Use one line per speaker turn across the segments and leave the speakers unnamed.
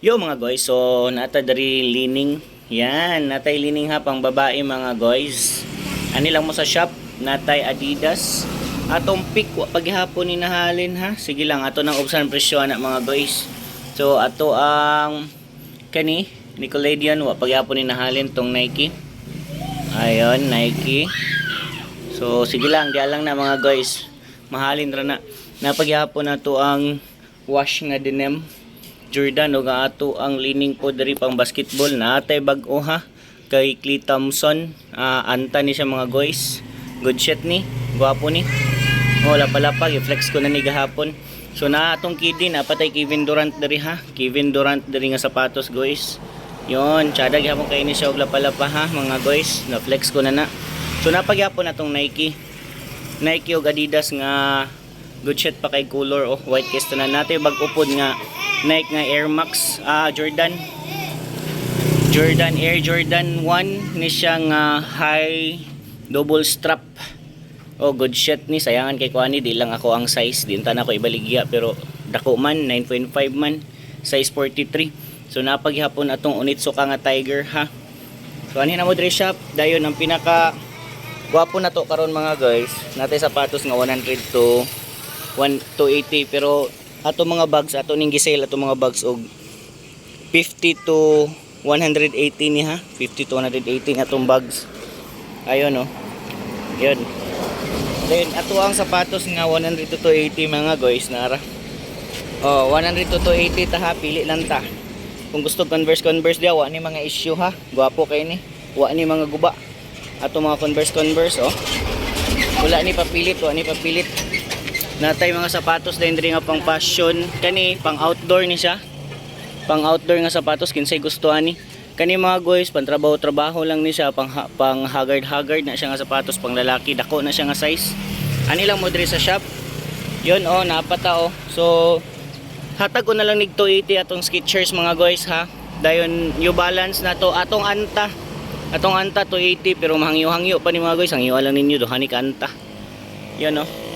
Yo mga guys, so nata dari lining. Yan, natay lining ha pang babae mga guys. Ani lang mo sa shop, natay Adidas. Atong pick wa paghihapon ni nahalin ha. Sige lang ato nang ubsan presyo na mga guys. So ato ang kani Nickelodeon wa paghihapon ni nahalin tong Nike. Ayon, Nike. So sige lang, diya lang na mga guys. Mahalin ra na. Napaghihapon na to ang wash nga denim. Jordan o nga ato ang lining po diri pang basketball. Na atay bag-o ha? Kay Clay Thompson. Ah, anta ni siya mga guys. Good shot ni. Gwapo ni. Wala pala pa i-flex ko na ni gahapon. So na atong kidi na patay Kevin Durant diri ha? Kevin Durant diri nga sapatos guys. Yon tsada gyapon kay ni siya og lapalapa ha mga guys. Na flex ko na na. So napagyapon atong Nike. Nike o Adidas nga good shot pa kay color oh. White case na. Natin bag upod nga Nike nga Air Max ah Jordan. Jordan Air Jordan 1 ni siya nga high double strap. Oh good shot ni. Sayangan kay kuani di lang ako ang size. Di ta na ko ibaligya. Pero dako man 9.5 man. Size 43 so napaghapon atong unitso ka nga tiger ha? So ani na mo diri shop. Dayon ang pinaka Gwapo na to karon mga guys. Natay sapatos nga 100 to 1 to 80 pero ato mga bags ato ning gisale ato mga bags og 50 to 180 ni ha. 50 to 180 atong bags. Ayun oh. Yun. Then ato ang sapatos nga 100 to 80 mga guys nara. Oh, 100 to 280 ta ha, pili lang ta. Kung gusto converse converse dia wa ni mga issue ha. Gwapo kay ni. Wa ni mga guba. Ato mga converse converse oh. Wala ni papilit, wa ni papilit. Natay mga sapatos din diri nga pang fashion, kani pang outdoor ni siya. Pang outdoor nga sapatos kinsay gusto ani. Kani mga guys, pang trabaho trabaho lang ni siya, pang pang haggard haggard na siya nga sapatos pang lalaki, dako na siya nga size. Ani lang mo sa shop. Yun oh, napata oh. So hatag ko na lang nig 280 atong Skechers mga guys ha. Dayon New Balance na to atong anta. Atong anta 280 pero mahangyo-hangyo pa ni mga guys. Hangyo lang ninyo do hani ka anta. Yun oh.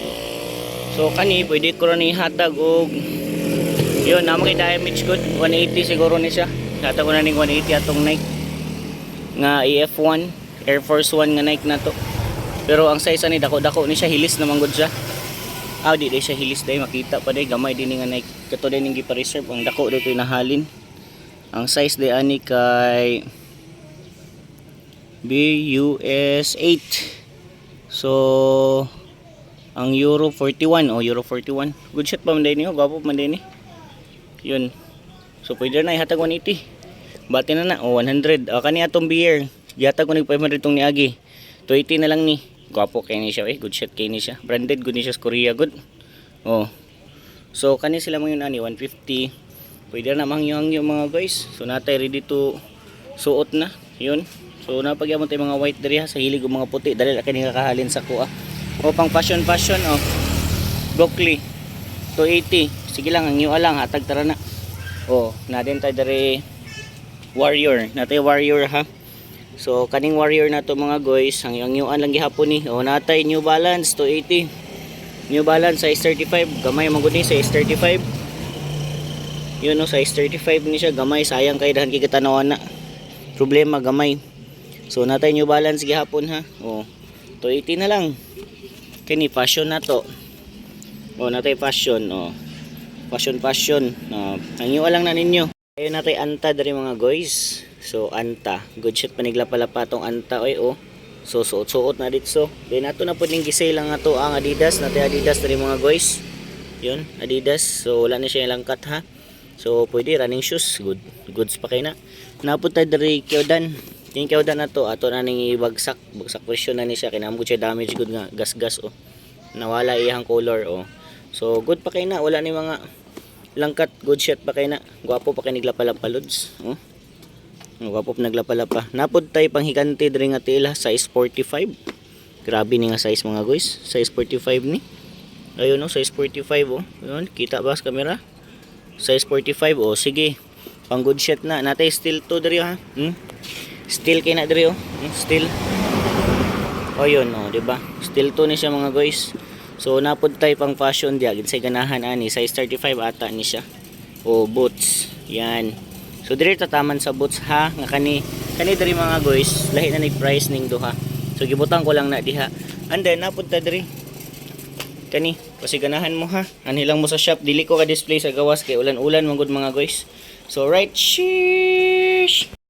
So kani pwede ko ra ni hatag og yun na kay damage good 180 siguro ni siya. Hatag ko na ning 180 atong Nike nga EF1 Air Force 1 nga Nike na to. Pero ang size ani dako-dako ni siya hilis naman gud siya. Ah, di di siya hilis day makita pa day gamay din nga Nike. Kato din ning gipa-reserve ang dako dito nahalin. Ang size day ani kay BUS 8. So ang Euro 41 oh Euro 41. Good shot pa man din niyo, gwapo man din. Yun. So pwede na ihatag 180. Bati na na oh 100. Ah, kani atong beer. Gihatag ko ni 500 tong niagi. 280 na lang ni. Gwapo kay ni siya eh. Good shot kay ni siya. Branded good ni siya Korea good. Oh. So kani sila mga yun ani 150. Pwede na mangyang yung mga guys. So natay ready to suot na. Yun. So napagyamon tayo mga white ha sa hilig mga puti dali kani kakahalin sa kuha. O pang fashion fashion oh. Broccoli 280. Sige lang ang iyo lang hatag tara na. Oh, na din tayo diri warrior. Natay warrior ha. So kaning warrior na to mga guys, ang ang yuan lang gihapon ni. Oh, natay New Balance 280. New Balance size 35, gamay man gud ni size 35. Yun no, size 35 ni siya, gamay sayang kay dahan kay kitanawan na. Problema gamay. So natay New Balance gihapon ha. Oh. 280 na lang. Kini fashion na to. Oh, natay fashion oh. Fashion fashion. Oh, ang iyo lang na ninyo. Ayun natay anta dari mga guys. So anta, good shot panigla pala pa tong anta oy oh. So suot-suot na dito. Then ato na pud ning gisay lang ato ang Adidas, natay Adidas dari mga guys. Yun, Adidas. So wala na siya langkat ha. So pwede running shoes, good. Goods pa kay na. Napud tayo dari Kyodan. Yung Kyodan na to, ato na ning ibagsak, bagsak presyo na ni siya kinamo siya damage good nga gas-gas oh. Nawala iyang color oh. So good pa kay na, wala ni mga langkat good shot pa kay na. Gwapo pa kay niglapalapa lods. Oh. Ang Gwapo pa naglapalapa. Napod tay panghigante diri nga tela size 45. Grabe ni nga size mga guys. Size 45 ni. Ayun no, size 45 oh. Ayun, kita ba sa camera? Size 45 oh. Sige. Pang good shot na. Natay steel to diri ha. Hmm? Steel kay na oh. Hmm? Steel. Oh yun oh, di ba? Steel to ni siya mga guys. So napod tay pang fashion dia gid say ganahan ani size 35 ata ni siya. Oh boots. Yan. So diri tataman sa boots ha nga kani kani diri mga guys lahi na ni price ning duha. So gibutang ko lang na diha. And then napud ta diri. Kani pasiganahan mo ha. Ani lang mo sa shop dili ko ka display sa gawas kay ulan-ulan manggod mga guys. So right, sheesh.